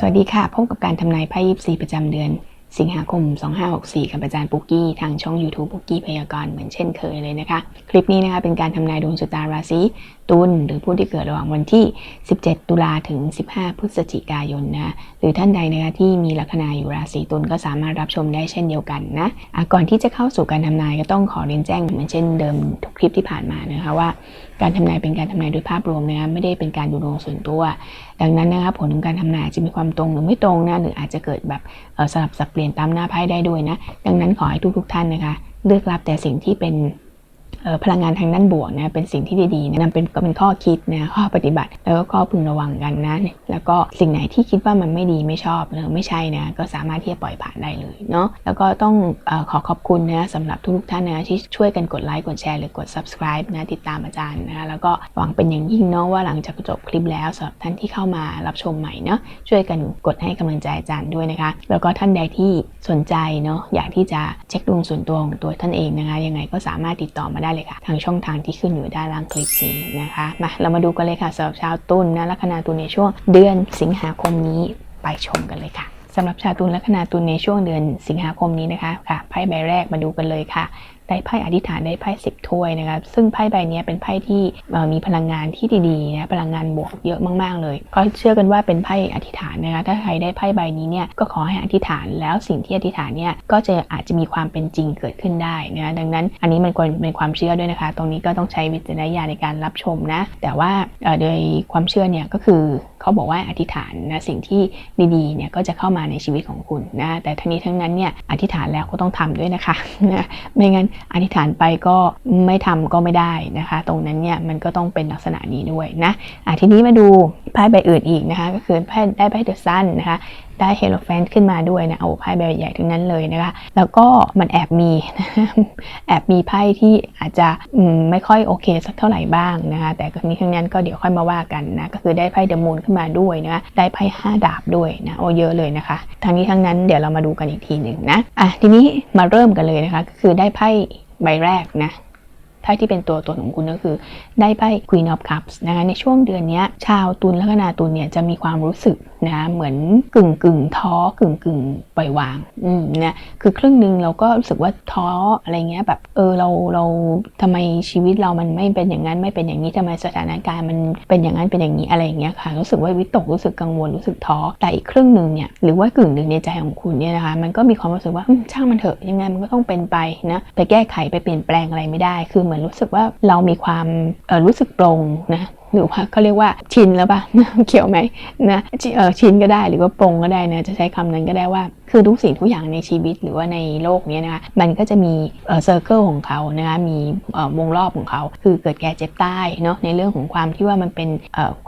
สวัสดีค่ะ พบกับการทำนายไพ่ยิปซีประจำเดือน สิงหาคม 2564 กับอาจารย์ปุกกี้ ทางช่อง YouTube ปุกกี้พยากรณ์เหมือนเช่นเคยเลยนะคะ คลิปนี้นะคะเป็นการทำนายดวงชะตาราศีตุลหรือผู้ที่เกิดระหว่างวันที่ 17 ตุลาถึง 15 พฤศจิกายนนะหรือท่านใดนะคะที่มีลัคนาอยู่ราศีตุลก็สามารถรับชมได้เช่นเดียวกันนะะก่อนที่จะเข้าสู่การทำนายก็ต้องขอเรียนแจ้งเหมือนเช่นเดิมทุกคลิปที่ผ่านมานะคะว่า การทำนายเป็นการทำนายโดยภาพรวมนะคะไม่ได้เป็นการดูดวงส่วนตัว ดังนั้นนะคะผลของการทำนายอาจจะมีความตรงหรือไม่ตรงนะหรืออาจจะเกิดแบบสลับสับเปลี่ยนตามหน้าไพ่ได้ด้วยนะ ดังนั้นขอให้ทุกๆท่านนะคะ เลือกรับแต่สิ่งที่เป็น พลังงานทางด้านบวกนะเป็นสิ่งที่ดีๆนะนำเป็นก็เป็นข้อคิดนะข้อปฏิบัติ แล้วก็ข้อพึงระวังกันนะ แล้วก็สิ่งไหนที่คิดว่ามันไม่ดีไม่ชอบหรือไม่ใช่นะก็สามารถที่จะปล่อยผ่านได้เลยเนาะแล้วก็ต้องอขอขอบคุณนะสำหรับทุกๆท่านนะที่ช่วยกันกดไลค์กดแชร์หรือกด subscribe นะติดตามอาจารย์นะแล้วก็หวังเป็นอย่างยิ่งเนาะว่าหลังจากจบคลิปแล้วสำหรับท่านที่เข้ามารับชมใหม่เนาะช่วยกันกดให้กำลังใจอาจารย์ด้วยนะคะ แล้วก็ท่านใดที่สนใจเนาะอยากที่จะเช็คดวงส่วนตัวของตัวท่านเองนะคะยังไงก็สามารถติดต่อมาได้เลยค่ะ ทางช่องทางที่ขึ้นอยู่ด้านล่างคลิปนี้นะคะมาเรามาดูกันเลยค่ะสำหรับชาวตุลนะลัคนาตุลในช่วงเดือนสิงหาคมนี้ไปชมกันเลยค่ะสำหรับชาวตุลลัคนาตุลในช่วงเดือนสิงหาคมนี้นะคะค่ะไพ่ใบแรกมาดูกันเลยค่ะ ได้ไพ่อธิษฐานได้ไพ่สิบถ้วยนะคะซึ่งไพ่ใบนี้เป็นไพ่ที่มีพลังงานที่ดีๆนะพลังงานบวกเยอะมากๆเลยก็เชื่อกันว่าเป็นไพ่อธิษฐานนะคะถ้าใครได้ไพ่ใบนี้เนี่ยก็ขอให้อธิษฐานแล้วสิ่งที่อธิษฐานเนี่ยก็จะอาจจะมีความเป็นจริงเกิดขึ้นได้นะคะดังนั้นอันนี้มันควรเป็นความเชื่อด้วยนะคะ ตรงนี้ก็ต้องใช้วิจารณญาณในการรับชมนะแต่ว่าโดยความเชื่อเนี่ยก็คือเขาบอกว่าอธิษฐานนะสิ่งที่ดีๆเนี่ยก็จะเข้ามาในชีวิตของคุณนะแต่ทั้งนี้ทั้งนั้นเนี่ยอธิษฐานแล้วก็ต้องทำด้วยนะคะนะไม่งั้นอธิษฐานไปก็ไม่ทำก็ไม่ได้นะคะ ตรงนั้นเนี่ยมันก็ต้องเป็นลักษณะนี้ด้วยนะะทีนี้มาดูไพ่ใบอื่นอีกนะคะก็คือไพ่ได้ไพ่เดอะซันนะคะ ได้เฮโรแฟนขึ้นมาด้วยนะโอ้ไพ่ใบใหญ่ทั้งนั้นเลยนะคะแล้วก็มันแอบมีแอบมีไพ่ที่อาจจะมไม่ค่อยโอเคสักเท่าไหร่บ้างนะคะแต่ทั้งนี้ทั้งนั้นก็เดี๋ยวค่อยมาว่ากันนะก็คือได้ไพ่เดอะมูนขึ้นมาด้วยนะคะได้ไพ่ห้าดาบด้วยนะโอ้เยอะเลยนะคะทั้งนี้ทั้งนั้นเดี๋ยวเรามาดูกันอีกทีหนึ่งนะอะทีนี้มาเริ่มกันเลยนะคะก็คือได้ไพ่ใบแรกนะไพ่ที่เป็นตัวตนของคุณก็คือได้ไพ่ Queen of Cups นะคะในช่วงเดือนนี้ชาวตุลและนาตุลเนี่ยจะมีความรู้สึก นะเหมือนกึ่งกึ่งท้อกึ่งกึ่งปล่อยวางอืมนะคือครึ่งหนึ่งเราก็รู้สึกว่าท้ออะไรเงี้ยแบบเออเราเราทำไมชีวิตเรามันไม่เป็นอย่างนั้นไม่เป็นอย่างนี้ทำไมสถานการณ์มันเป็นอย่างนั้นเป็นอย่างนี้อะไรอย่างเงี้ยค่ะรู้สึกว่าวิตกรู้สึกกังวลรู้สึกท้อแต่อีกครึ่งหนึ่งเนี่ยหรือว่ากึ่งหนึ่งในใจของคุณเนี่ยนะคะมันก็มีความรู้สึกว่าช่างมันเถอะยังไงมันก็ต้องเป็นไปนะไปแก้ไขไปเปลี่ยนแปลงอะไรไม่ได้ คือเหมือนรู้สึกว่าเรามีความเออรู้สึกปรงนะ หรือว่าเขาเรียกว่าชินแล้วปะเกี่ยวไหมนะชิเออชินก็ได้หรือว่าปรงก็ได้นะจะใช้คำนั้นก็ได้ว่า คือทุกสิ่งทุกอย่างในชีวิตหรือว่าในโลกนี้นะคะมันก็จะมีเซอร์เคิลของเขานะคะมีวงรอบของเขา คือเกิดแก่เจ็บตายเนาะในเรื่องของความที่ว่ามันเป็น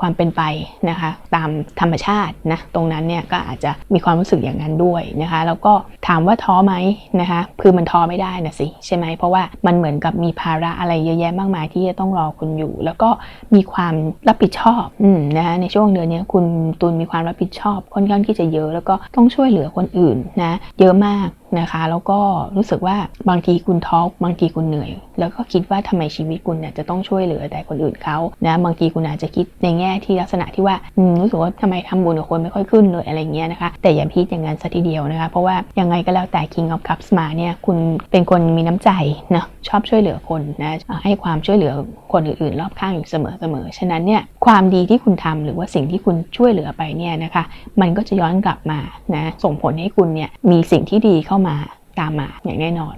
ความเป็นไปนะคะ ตามธรรมชาตินะตรงนั้นเนี่ยก็อาจจะมีความรู้สึกอย่างนั้นด้วยนะคะ แล้วก็ ถามว่าท้อไหมนะคะคือมันท้อไม่ได้นะสิใช่ไหมเพราะว่ามันเหมือนกับมีภาระอะไรเยอะแยะมากมายที่จะต้องรอคุณอยู่ แล้วก็มีความรับผิดชอบอืมนะคะในช่วงเดือนนี้คุณตุลมีความรับผิดชอบค่อนข้างที่จะเยอะ แล้วก็ต้องช่วยเหลือคนอื่นนะเยอะมาก นะคะ แล้วก็รู้สึกว่าบางทีคุณท้อบางทีคุณเหนื่อย แล้วก็คิดว่าทำไมชีวิตคุณเนี่ยจะต้องช่วยเหลือแต่คนอื่นเขานะบางทีคุณอาจจะคิดในแง่ที่ลักษณะที่ว่ารู้สึกว่าทำไมทำบุญกับคนไม่ค่อยขึ้นเลยอะไรเงี้ยนะคะแต่อย่าพิดอย่างนั้นซะทีเดียวนะคะ เพราะว่ายังไงก็แล้วแต่ King of Cups มาเนี่ยคุณเป็นคนมีน้ำใจนะชอบช่วยเหลือคนนะให้ความช่วยเหลือคนอื่นๆ รอบข้างอยู่เสมอๆฉะนั้นเนี่ยความดีที่คุณทำหรือว่าสิ่งที่คุณช่วยเหลือไปเนี่ยนะคะ มันก็จะย้อนกลับมานะส่งผลให้คุณเนี่ยมีสิ่งที่ดีเข้ามาตามมาอย่างแน่นอน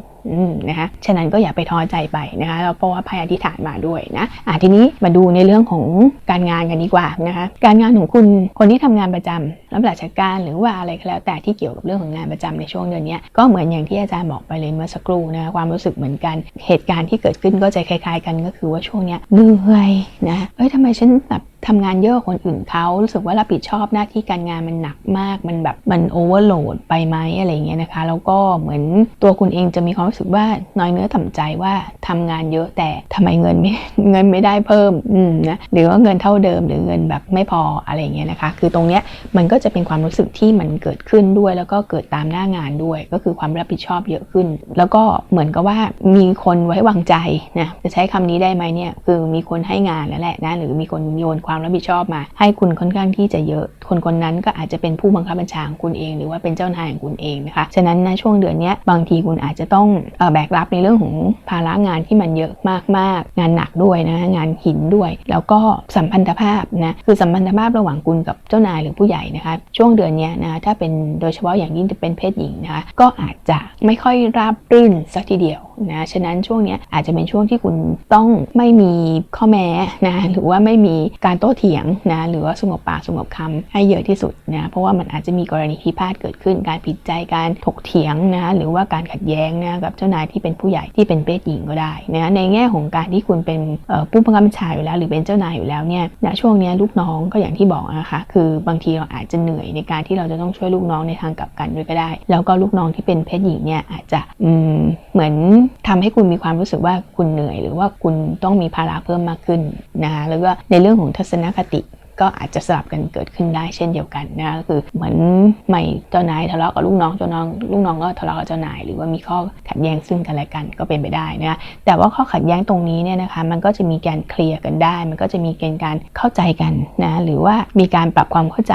นะคะฉะนั้นก็อย่าไปท้อใจไปนะคะแล้วเพราะว่าภัยอธิษฐานมาด้วยนะอะทีนี้มาดูในเรื่องของการงานกันดีกว่านะคะการงานของคุณคนที่ทำงานประจำรับราชการหรือว่าอะไรก็แล้วแต่ที่เกี่ยวกับเรื่องของงานประจำในช่วงเดือนนี้ก็เหมือนอย่างที่อาจารย์บอกไปเลยเมื่อสักครู่นะคะความรู้สึกเหมือนกันเหตุการณ์ที่เกิดขึ้นก็จะคล้าย ๆ กันก็คือว่าช่วงเนี้ยเหนื่อยนะเอ้ยทำไมฉันแบบ ทำงานเยอะกว่าคนอื่นเขารู้สึกว่ารับผิดชอบหน้าที่การงานมันหนักมาก มันแบบมันโอเวอร์โหลดไปไหมอะไรเงี้ยนะคะ แล้วก็เหมือนตัวคุณเองจะมีความรู้สึกว่าน้อยเนื้อต่ำใจว่าทำงานเยอะแต่ทำไมเงินไม่เงินไม่ได้เพิ่มอืมนะหรือว่าเงินเท่าเดิมหรือเงินแบบไม่พออะไรเงี้ยนะคะ คือตรงเนี้ยมันก็จะเป็นความรู้สึกที่มันเกิดขึ้นด้วย แล้วก็เกิดตามหน้างานด้วย ก็คือความรับผิดชอบเยอะขึ้น แล้วก็เหมือนกับว่ามีคนไว้วางใจนะจะใช้คำนี้ได้ไหมเนี่ยคือมีคนให้งานแล้วแหละนะหรือมีคนโยนความความรับผิดชอบมา ให้คุณค่อนข้างที่จะเยอะ คนคนนั้นก็อาจจะเป็นผู้บังคับบัญชาของคุณเอง หรือว่าเป็นเจ้านายของคุณเองนะคะฉะนั้นนะช่วงเดือนนี้บางทีคุณอาจจะต้องอแบกรับในเรื่องของภาระงานที่มันเยอะมากๆ งานหนักด้วยนะงานหินด้วย แล้วก็สัมพันธภาพนะคือสัมพันธภาพระหว่างคุณกับเจ้านายหรือผู้ใหญ่นะคะช่วงเดือนนี้นะถ้าเป็นโดยเฉพาะอย่างยิ่งจะเป็นเพศหญิงนะคะก็อาจจะไม่ค่อยราบรื่นสักทีเดียวนะฉะนั้นช่วงนี้อาจจะเป็นช่วงที่คุณต้องไม่มีข้อแม้นะหรือว่าไม่มีการโต้เถียงนะหรือว่าสงบปากสงบคำให้เยอะที่สุดนะเพราะว่ามันอาจจะมีกรณีพิพาทเกิดขึ้น การผิดใจการถกเถียงนะหรือว่าการขัดแย้งนะกับเจ้านายที่เป็นผู้ใหญ่ที่เป็นเพศหญิงก็ได้นะในแง่ของการที่คุณเป็นผู้บังคับบัญชาอยู่แล้ว หรือเป็นเจ้านายอยู่แล้วเนี่ยณช่วงนี้ลูกน้องก็อย่างที่บอกนะคะคือบางทีเราอาจจะเหนื่อยในการที่เราจะต้องช่วยลูกน้องในทางกลับกันด้วยก็ได้ แล้วก็ลูกน้องที่เป็นเพศหญิงเนี่ยอาจจะเหมือนทำให้คุณมีความรู้สึกว่าคุณเหนื่อย หรือว่าคุณต้องมีภาระเพิ่มมากขึ้นนะคะแล้วก็ในเรื่องของทัศนคติก็อาจจะสลับกันเกิดขึ้นได้เช่นเดียวกันนะก็คือเหมือนไม่เจ้านายทะเลาะกับลูกน้องเจ้าน้องลูกน้องก็ทะเลาะกับเจ้านาย หรือว่ามีข้อขัดแย้งซึ่งกันและกันก็เป็นไปได้นะแต่ว่าข้อขัดแย้งตรงนี้เนี่ยนะคะมันก็จะมีการเคลียร์กันได้ มันก็จะมีเกณฑ์การเข้าใจกันนะหรือว่ามีการปรับความเข้าใจ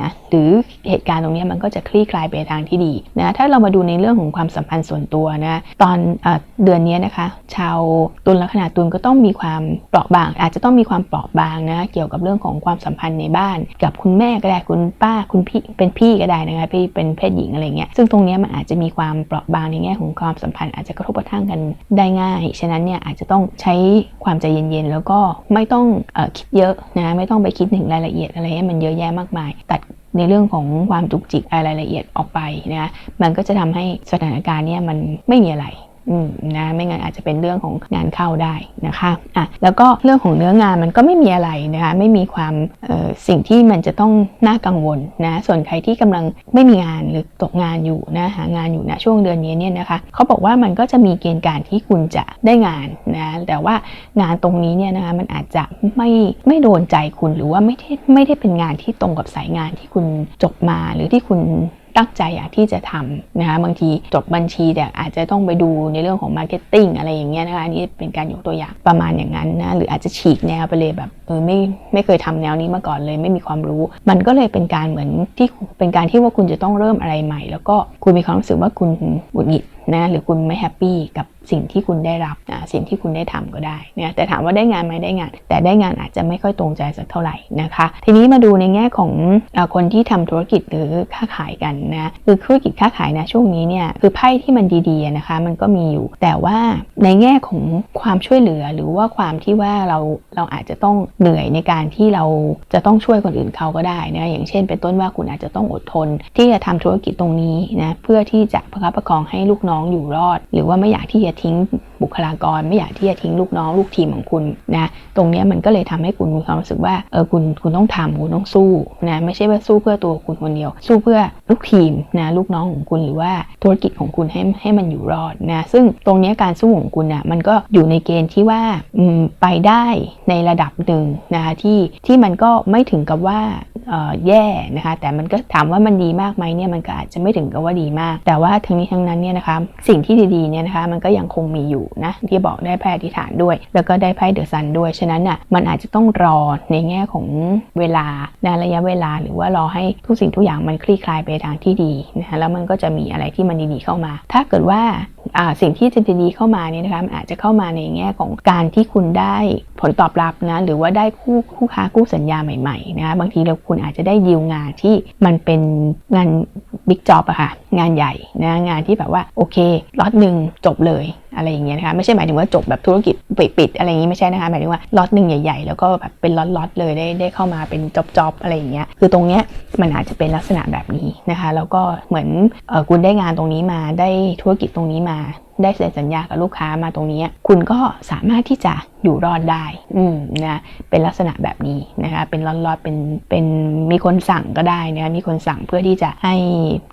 นะหรือเหตุการณ์ตรงนี้มันก็จะคลี่คลายไปทางที่ดีนะถ้าเรามาดูในเรื่องของความสัมพันธ์ส่วนตัวนะตอนเอเดือนนี้นะคะ ชาวตุลลัคนาตุลก็ต้องมีความเปราะบาง อาจจะต้องมีความเปราะบางนะเกี่ยวกับเรื่องของความสัมพันธ์ในบ้าน กับคุณแม่ก็ได้คุณป้าคุณพี่เป็นพี่ก็ได้นะคะพี่เป็นเพศหญิงอะไรเงี้ยซึ่งตรงนี้มันอาจจะมีความเปราะบางในแง่ของความสัมพันธ์อาจจะกระทบกระทั่งกันได้ง่าย ฉะนั้นเนี่ยอาจจะต้องใช้ความใจเย็นๆ แล้วก็ไม่ต้องอคิดเยอะนะไม่ต้องไปคิดถึงรายละเอียดอะไรให้มันเยอะแยะมากมาย ตัด ในเรื่องของความจุกจิกรายละเอียดออกไปนะมันก็จะทำให้สถานการณ์เนี่ยมันไม่มีอะไร นะไม่งั้นอาจจะเป็นเรื่องของงานเข้าได้นะคะอะแล้วก็เรื่องของเนื้องานมันก็ไม่มีอะไรนะคะไม่มีความสิ่งที่มันจะต้องน่ากังวลนะส่วนใครที่กำลังไม่มีงานหรือตกงานอยู่นะหางานอยู่นะช่วงเดือนนี้เนี่ยนะคะเขาบอกว่ามันก็จะมีเกณฑ์การที่คุณจะได้งานนะแต่ว่างานตรงนี้เนี่ยนะคะมันอาจจะไม่ไม่โดนใจคุณหรือว่าไม่ได้ไม่ได้เป็นงานที่ตรงกับสายงานที่คุณจบมาหรือที่คุณ ตั้งใจอยากที่จะทำนะคะบางทีจบบัญชีแต่อาจจะต้องไปดูในเรื่องของมาร์เก็ตติ้งอะไรอย่างเงี้ยนะคะอันนี้เป็นการยกตัวอย่างประมาณอย่างนั้นนะหรืออาจจะฉีกแนวไปเลยแบบเออไม่ไม่เคยทำแนวนี้มาก่อนเลย ไม่มีความรู้ มันก็เลยเป็นการเหมือนที่เป็นการที่ว่าคุณจะต้องเริ่มอะไรใหม่ แล้วก็คุณมีความรู้สึกว่าคุณหงุดหงิดนะหรือคุณไม่แฮปปี้กับ สิ่งที่คุณได้รับนะสิ่งที่คุณได้ทำก็ได้นะแต่ถามว่าได้งานไหมได้งาน แต่ได้งานอาจจะไม่ค่อยตรงใจสักเท่าไหร่นะคะ ทีนี้มาดูในแง่ของอคนที่ทำธุรกิจหรือค้าขายกันนะคือธุรกิจค้าขายนะช่วงนี้เนี่ยคือไพ่ที่มันดีๆนะคะ มันก็มีอยู่ แต่ว่าในแง่ของความช่วยเหลือหรือว่าความที่ว่าเราเราอาจจะต้องเหนื่อยในการที่เราจะต้องช่วยคนอื่นเขาก็ได้นะอย่างเช่น เป็นต้นว่าคุณอาจจะต้องอดทน ที่จะทำธุรกิจตรงนี้นะเพื่อที่จะประคับประคองให้ลูกน้องอยู่รอด หรือว่าไม่อยากที่จะทิ้งบุคลากร ไม่อยากที่จะทิ้งลูกน้องลูกทีมของคุณนะตรงนี้มันก็เลยทำให้คุณมีความรู้สึกว่าเออคุณคุณต้องทำคุณต้องสู้นะไม่ใช่ว่าสู้เพื่อตัวคุณคนเดียว สู้เพื่อลูกทีมนะลูกน้องของคุณหรือว่าธุรกิจของคุณให้ให้มันอยู่รอดนะซึ่งตรงนี้การสู้ของคุณนะมันก็อยู่ในเกณฑ์ที่ว่าไปได้ในระดับหนึ่งนะคะที่ที่มันก็ไม่ถึงกับว่า แย่นะคะ แต่มันก็ถามว่ามันดีมากไหมเนี่ยมันก็อาจจะไม่ถึงกับว่าดีมาก แต่ว่าทั้งนี้ทั้งนั้นเนี่ยนะคะสิ่งที่ดีๆเนี่ยนะคะมันก็ยังคงมีอยู่นะที่บอกได้ไพ่อธิษฐานด้วย แล้วก็ได้ไพ่เดอะซันด้วยฉะนั้นน่ะมันอาจจะต้องรอในแง่ของเวลานะระยะเวลาหรือว่ารอให้ทุกสิ่งทุกอย่างมันคลี่คลายไปทางที่ดีนะคะแล้วมันก็จะมีอะไรที่มันดีๆเข้ามา ถ้าเกิดว่าอ่าสิ่งที่จะดีๆเข้ามาเนี่ยนะคะมันอาจจะเข้ามาในแง่ของการที่คุณได้ ผลตอบรับนะหรือว่าได้คู่คู่ค้าคู่สัญญาใหม่ๆนะบางทีเราคุณอาจจะได้ยิวงานที่มันเป็นงานบิ๊กจ็อบอะค่ะงานใหญ่นะงานที่แบบว่าโอเคล็อตหนึ่งจบเลย อะไรอย่างเงี้ยนะคะไม่ใช่หมายถึงว่าจบแบบธุรกิจปิดๆอะไรอย่างงี้ไม่ใช่นะคะหมายถึงว่าล็อตหนึ่งใหญ่ๆ แล้วก็แบบเป็นล็อตๆเลยได้ได้เข้ามาเป็นจ็อบๆอะไรอย่างเงี้ยคือตรงเนี้ยมันอาจจะเป็นลักษณะแบบนี้นะคะแล้วก็เหมือนอคุณได้งานตรงนี้มาได้ธุรกิจตรงนี้มาได้เซ็นสัญญากับลูกค้ามาตรงนี้ คุณก็สามารถที่จะอยู่รอดได้ อืมนะเป็นลักษณะแบบนี้นะคะ เป็นลอตๆเป็นเป็นมีคนสั่งก็ได้นะคะมีคนสั่งเพื่อที่จะให้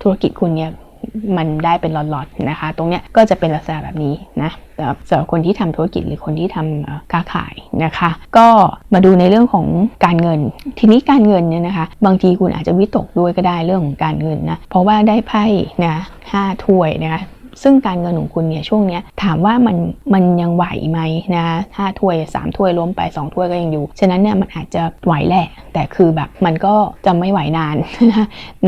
ธุรกิจคุณเนี่ย มันได้เป็นหลอดๆนะคะ ตรงเนี้ยก็จะเป็นลักษณะแบบนี้นะสำหรับคนที่ทำธุรกิจหรือคนที่ทำเอ่อค้าขายนะคะ ก็มาดูในเรื่องของการเงิน ทีนี้การเงินเนี่ยนะคะ บางทีคุณอาจจะวิตกด้วยก็ได้เรื่องของการเงินนะเพราะว่าได้ไพ่นะห้าถ้วยนะคะ ซึ่งการเงินของคุณเนี่ยช่วงเนี้ยถามว่ามันมันยังไหวไหมนะห้าถ้วยสามถ้วยล้มไปสองถ้วยก็ยังอยู่ ฉะนั้นเนี่ยมันอาจจะไหวแหละ แต่คือแบบมันก็จะไม่ไหวนาน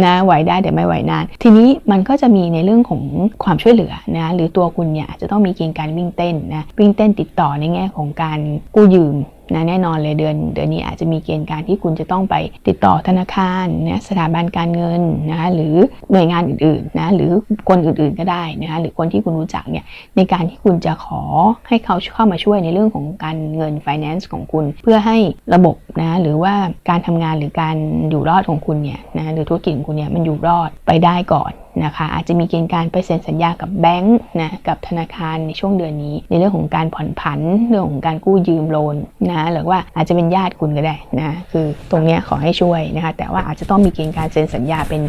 นะไหวได้แต่ไม่ไหวนาน ทีนี้มันก็จะมีในเรื่องของความช่วยเหลือนะหรือตัวคุณเนี่ยจะต้องมีเกณฑ์การวิ่งเต้นนะวิ่งเต้นติดต่อในแง่ของการกู้ยืม นะแน่นอนเลยเดือนเดือนนี้อาจจะมีเกณฑ์การที่คุณจะต้องไปติดต่อธนาคารนะสถาบันการเงินนะคะหรือหน่วยงานอื่นๆนะหรือคนอื่นๆก็ได้นะคะหรือคนที่คุณรู้จักเนี่ยในการที่คุณจะขอให้เขาเข้ามาช่วยในเรื่องของการเงิน finance ของคุณ เพื่อให้ระบบนะหรือว่าการทำงานหรือการอยู่รอดของคุณเนี่ยนะหรือธุรกิจของคุณเนี่ยมันอยู่รอดไปได้ก่อนนะคะอาจจะมีเกณฑ์การไปเซ็นสัญญากับแบงก์นะกับธนาคารในช่วงเดือนนี้ ในเรื่องของการผ่อนผันเรื่องของการกู้ยืมโลนนะหรือว่าอาจจะเป็นญาติคุณก็ได้นะคือตรงนี้ขอให้ช่วยนะคะแต่ว่าอาจจะต้องมีเกณฑ์การเซ็นสัญญาเป็น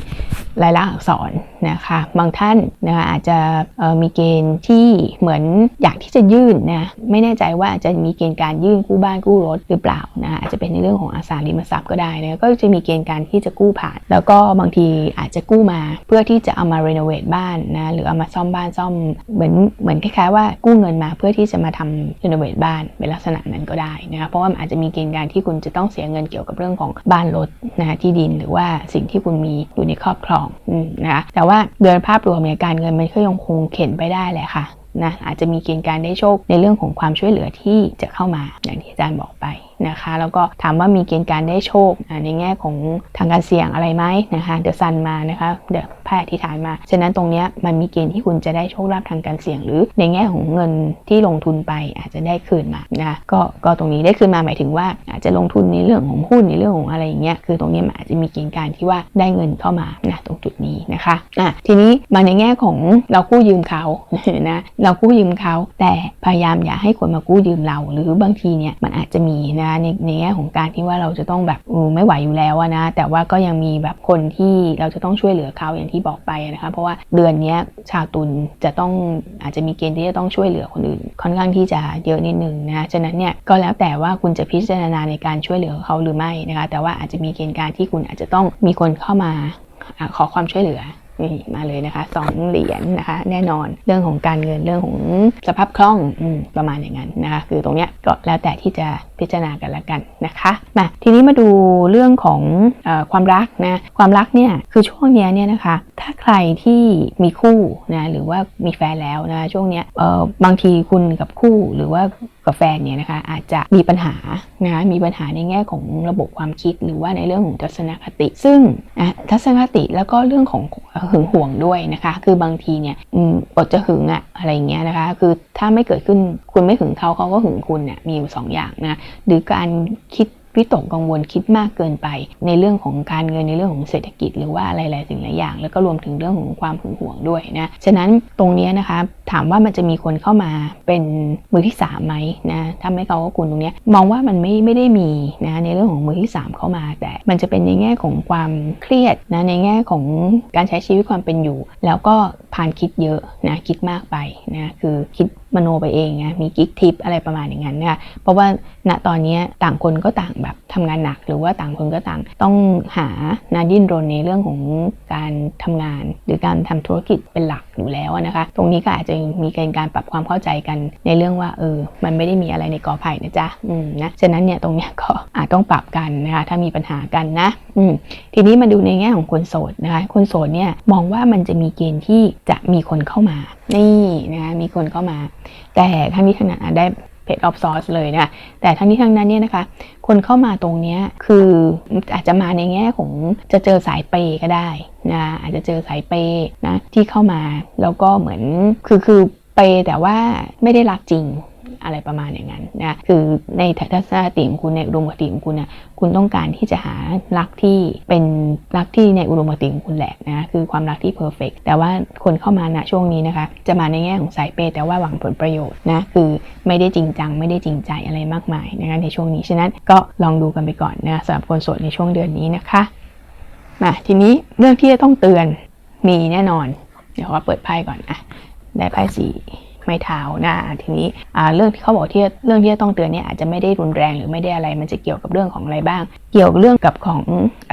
ลายลักษณ์อักษรนะคะบางท่านนะคะอาจจะมีเกณฑ์ที่เหมือนอยากที่จะยื่นนะไม่แน่ใจว่าจะมีเกณฑ์การยื่นกู้บ้านกู้รถหรือเปล่านะอาจจะเป็นในเรื่องของอสังหาริมทรัพย์ก็ได้นะก็จะมีเกณฑ์การที่จะกู้ผ่าน แล้วก็บางทีอาจจะกู้มาเพื่อที่จะเอามารีโนเวทบ้านนะหรือเอามาซ่อมบ้านซ่อมเหมือนเหมือนคล้ายๆว่ากู้เงินมาเพื่อที่จะมาทำรีโนเวทบ้านเป็นลักษณะนั้นก็ได้นะคะเพราะว่าอาจจะมีเกณฑ์การที่คุณจะต้องเสียเงินเกี่ยวกับเรื่องของบ้านรถนะคะที่ดินหรือว่าสิ่งที่คุณมีอยู่ในครอบครองนะคะแต่ว่าโดยภาพรวมเนี่ยการเงินมันก็ยังคงเข็นไปได้แหละค่ะนะอาจจะมีเกณฑ์การได้โชคในเรื่องของความช่วยเหลือที่จะเข้ามาอย่างที่อาจารย์บอกไปนะคะ แล้วก็ถามว่ามีเกณฑ์การได้โชคในแง่ของทางการเสี่ยงอะไรไหมนะคะเดอะซันมานะคะเดอะแพทย์ที่ฐานมา ฉะนั้นตรงนี้มันมีเกณฑ์ที่คุณจะได้โชคลาภทางการเสี่ยง หรือในแง่ของเงินที่ลงทุนไปอาจจะได้คืนมานะก็ก็ตรงนี้ได้คืนมาหมายถึงว่า อาจจะลงทุนในเรื่องของหุ้นในเรื่องของอะไรอย่างเงี้ยคือตรงนี้มันอาจจะมีเกณฑ์การที่ว่าได้เงินเข้ามานะตรงจุดนี้นะคะอะทีนี้มาในแง่ของเรากู้ยืมเขานะเรากู้ยืมเขาแต่พยายามอย่าให้คนมากู้ยืมเรา หรือบางทีเนี่ยมันอาจจะมีนะในในแง่ของการที่ว่าเราจะต้องแบบไม่ไหวอยู่แล้วนะ แต่ว่าก็ยังมีแบบคนที่เราจะต้องช่วยเหลือเขาอย่างที่บอกไปนะคะเพราะว่าเดือนนี้ชาวตุลจะต้องอาจจะมีเกณฑ์ที่จะต้องช่วยเหลือคนอื่น ค่อนข้างที่จะเยอะนิดนึงนะฉะนั้นเนี่ยก็แล้วแต่ว่าคุณจะพิจารณาในการช่วยเหลือเขาหรือไม่นะคะแต่ว่าอาจจะมีเกณฑ์การที่คุณอาจจะต้องมีคนเข้ามาอาขอความช่วยเหลือ นี่มาเลยนะคะสองเหรียญนะคะ แน่นอนเรื่องของการเงินเรื่องของสภาพคล่องอประมาณอย่างนั้นนะคะ คือตรงเนี้ยก็แล้วแต่ที่จะพิจารณากันละกันนะคะมาทีนี้มาดูเรื่องของอความรักนะความรักเนี่ยคือช่วงเนี้ยเนี่ยนะคะ ถ้าใครที่มีคู่นะหรือว่ามีแฟนแล้วนะช่วงเนี้ยบางทีคุณกับคู่หรือว่า กับแฟนเนี่ยนะคะอาจจะมีปัญหานะคะมีปัญหาในแง่ของระบบความคิด หรือว่าในเรื่องของทัศนคติ ซึ่งทัศนคติแล้วก็เรื่องของหึงหวงด้วยนะคะ คือบางทีเนี่ยอดจะหึงอะอะไรเงี้ยนะคะ คือถ้าไม่เกิดขึ้นคุณไม่หึงเขาเขาก็หึงคุณเนี่ยมีอยู่สองอย่างนะหรือการคิด วิตกกังวลคิดมากเกินไป ในเรื่องของการเงินในเรื่องของเศรษฐกิจหรือว่าอะไรหลายสิ่งหลายอย่าง แล้วก็รวมถึงเรื่องของความหึงหวงด้วยนะฉะนั้นตรงเนี้ยนะคะถามว่ามันจะมีคนเข้ามาเป็นมือที่สามไหมนะถ้าไม่เขาก็คุณตรงเนี้ยมองว่ามันไม่ไม่ได้มีนะในเรื่องของมือที่สามเข้ามา แต่มันจะเป็นในแง่ของความเครียดนะในแง่ของการใช้ชีวิตความเป็นอยู่ แล้วก็ผ่านคิดเยอะนะคิดมากไปนะคือคิดมโนไปเองนะมีกิ๊กทิปอะไรประมาณอย่างนั้นนะคะเพราะว่าณตอนนี้ต่างคนก็ต่างแบบทำงานหนัก หรือว่าต่างคนก็ต่าง ต้องหานาดิ้นรนในเรื่องของการทำงาน หรือการทำธุรกิจเป็นหลักอยู่แล้วนะคะ ตรงนี้ก็อาจจะมีการการปรับความเข้าใจกันในเรื่องว่าเออ มันไม่ได้มีอะไรในกอไผ่นะจ๊ะอืมนะฉะนั้นเนี่ยตรงเนี้ยก็อาจต้องปรับกันนะคะถ้ามีปัญหากันนะอืมทีนี้มาดูในแง่ของคนโสดนะคะคนโสดเนี่ยมองว่ามันจะมีเกณฑ์ที่จะมีคนเข้ามา นี่นะคะมีคนเข้ามา แต่ทั้งนี้ทั้งนั้นได้ เพจออฟซอร์สเลยนะแต่ทั้งนี้ทั้งนั้นเนี่ยนะคะ คนเข้ามาตรงนี้คืออาจจะมาในแง่ของจะเจอสายเปย์ก็ได้นะอาจจะเจอสายเปย์นะที่เข้ามาแล้วก็เหมือนคือคือเปย์แต่ว่าไม่ได้รักจริง อะไรประมาณอย่างนั้นนะคือในทัศนคติของคุณในอุดมคติของคุณนะคุณต้องการที่จะหารักที่เป็นรักที่ในอุดมคติของคุณแหละนะคือความรักที่เพอร์เฟกแต่ว่าคนเข้ามาณช่วงนี้นะคะจะมาในแง่ของสายเปย์แต่ว่าหวังผลประโยชน์นะคือไม่ได้จริงจังไม่ได้จริงใจอะไรมากมายนะคะในช่วงนี้ฉะนั้นก็ลองดูกันไปก่อนนะสำหรับคนโสดในช่วงเดือนนี้นะคะมาทีนี้เรื่องที่จะต้องเตือนมีแน่นอน เดี๋ยวว่าเปิดไพ่ก่อนอะได้ไพ่สี ไม้เท้านะทีนี้เรื่องที่เขาบอกที่เรื่องที่จะต้องเตือนเนี่ยอาจจะไม่ได้รุนแรงหรือไม่ได้อะไร มันจะเกี่ยวกับเรื่องของอะไรบ้าง เกี่ยวกับเรื่องกับของเ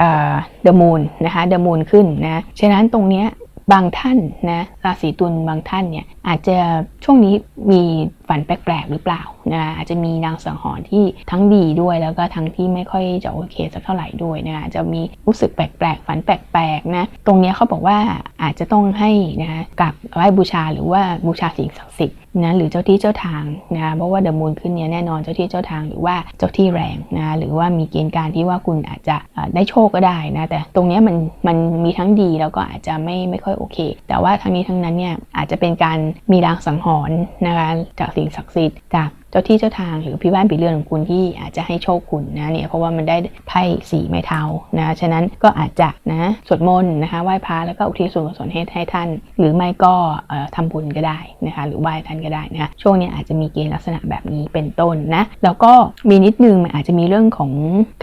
ดอะมูนนะคะเดอะมูนขึ้นนะฉะนั้นตรงเนี้ยบางท่านนะราศีตุลบางท่านเนี่ยอาจจะ ช่วงนี้มีฝันแปลกๆหรือเปล่านะอาจจะมีนางสังหรณ์ที่ทั้งดีด้วยแล้วก็ทั้งที่ไม่ค่อยจะโอเคสักเท่าไหร่ด้วยนะอาจะมีรู้สึกแปลกๆ ฝันแปลกๆนะตรงนี้เขาบอกว่าอาจจะต้องให้นะกราบไหว้บูชาหรือว่าบูชาสิ่งศักดิ์สิทธิ์นะหรือเจ้าที่เจ้าทางนะเพราะว่าเดอะมูนขึ้นเนี้ยแน่นอนเจ้าที่เจ้าทางหรือว่าเจ้าที่แรงนะหรือว่ามีเกณฑ์การที่ว่าคุณอาจจะได้โชคก็ได้นะแต่ตรงนี้มันมันมีทั้งดีแล้วก็อาจจะไม่ไม่ค่อยโอเค แต่ว่าทั้งนี้ทั้งนั้นเนี่ยอาจจะเป็นการมีรางสังหรณ์นะคะจากสิ่งศักดิ์สิทธิ์จากเจ้าที่เจ้าทางหรือพี่บ้านปีเรือนของคุณที่อาจจะให้โชคคุณนะเนี่ยเพราะว่ามันได้ไพ่สีไม้เท้านะฉะนั้นก็อาจจะนะสวดมนต์นะคะไหว้พระแล้วก็อุทิศส่วนกุศลให้ให้ท่าน หรือไม่ก็เอ่อทำบุญก็ได้นะคะหรือไหว้ท่านก็ได้นะคะช่วงนี้อาจจะมีเกณฑ์ลักษณะแบบนี้เป็นต้นนะแล้วก็มีนิดนึงมันอาจจะมีเรื่องของ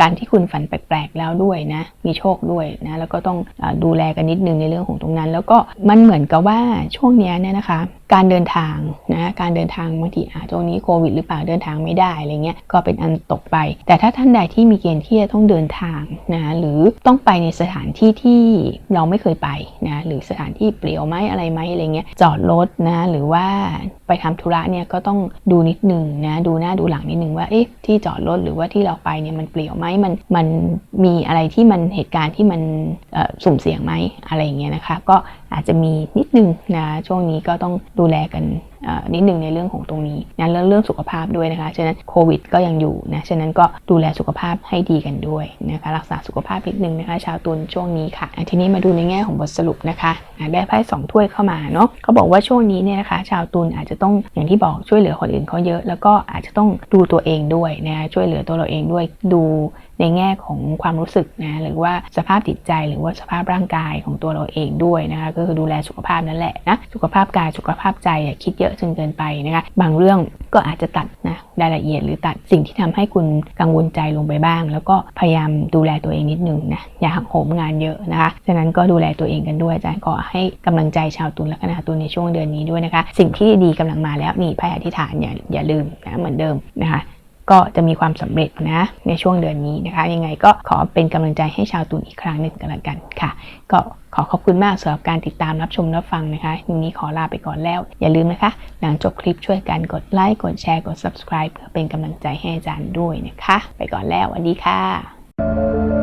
การที่คุณฝันแปลกๆแล้วด้วยนะมีโชคด้วยนะแล้วก็ต้องอดูแลกันนิดนึงในเรื่องของตรงนั้น แล้วก็มันเหมือนกับว่าช่วงนี้เนี่ยนะคะ การเดินทางนะการเดินทางบางทีอาช่วงนี้โควิดหรือเปล่าเดินทางไม่ได้อะไรเงี้ยก็เป็นอันตกไป แต่ถ้าท่านใดที่มีเกณฑ์ที่จะต้องเดินทางนะหรือต้องไปในสถานที่ที่เราไม่เคยไปนะหรือสถานที่เปลี่ยวไหมอะไรไหมอะไรเงี้ยจอดรถนะหรือว่าไปทำธุระเนี่ยก็ต้องดูนิดนึงนะดูหน้าดูหลังนิดนึงว่าเอ๊ะที่จอดรถหรือว่าที่เราไปเนี่ยมันเปลี่ยวไหมมันมันมีอะไรที่มันเหตุการณ์ที่มันอ่อสุ่มเสี่ยงไหมอะไรอย่างเงี้ยนะคะก็อาจจะมีนิดนึงนะช่วงนี้ก็ต้องดูแลกันนิดหนึ่งในเรื่องของตรงนี้นะแล้วเรื่องสุขภาพด้วยนะคะ ฉะนั้นโควิดก็ยังอยู่นะ ฉะนั้นก็ดูแลสุขภาพให้ดีกันด้วยนะคะ รักษาสุขภาพนิดนึงนะคะ ชาวตุลช่วงนี้ค่ะ ทีนี้มาดูในแง่ของบทสรุปนะคะอะได้ไพ่สองถ้วยเข้ามาเนาะเขาบอกว่าช่วงนี้เนี่ยนะคะ ชาวตุลอาจจะต้องอย่างที่บอกช่วยเหลือคนอื่นเขาเยอะ แล้วก็อาจจะต้องดูตัวเองด้วยนะช่วยเหลือตัวเราเองด้วยดู ในแง่ของความรู้สึกนะหรือว่าสภาพจิตใจหรือว่าสภาพร่างกายของตัวเราเองด้วยนะคะก็คือดูแลสุขภาพนั่นแหละนะสุขภาพกายสุขภาพใจอย่าคิดเยอะจนเกินไปนะคะบางเรื่องก็อาจจะตัดนะรายละเอียดหรือตัดสิ่งที่ทำให้คุณกังวลใจลงไปบ้าง แล้วก็พยายามดูแลตัวเองนิดนึงนะอย่าหักโหมงานเยอะนะคะฉะนั้นก็ดูแลตัวเองกันด้วยอาจารย์ขอให้กำลังใจชาวตุลและคณะตุลในช่วงเดือนนี้ด้วยนะคะ สิ่งที่ดีกำลังมาแล้วนี่ไพ่อธิฐานอย่าอย่าลืมนะเหมือนเดิมนะคะ ก็จะมีความสำเร็จนะในช่วงเดือนนี้นะคะยังไงก็ขอเป็นกำลังใจให้ชาวตุลอีกครั้งหนึ่งกันละกันค่ะ ก็ขอขอบคุณมากสำหรับการติดตามรับชมรับฟังนะคะวันนี้ขอลาไปก่อนแล้ว อย่าลืมนะคะ หลังจบคลิปช่วยกันกดไลค์กดแชร์กด subscribe เพื่อเป็นกำลังใจให้อาจารย์ด้วยนะคะ ไปก่อนแล้วสวัสดีค่ะ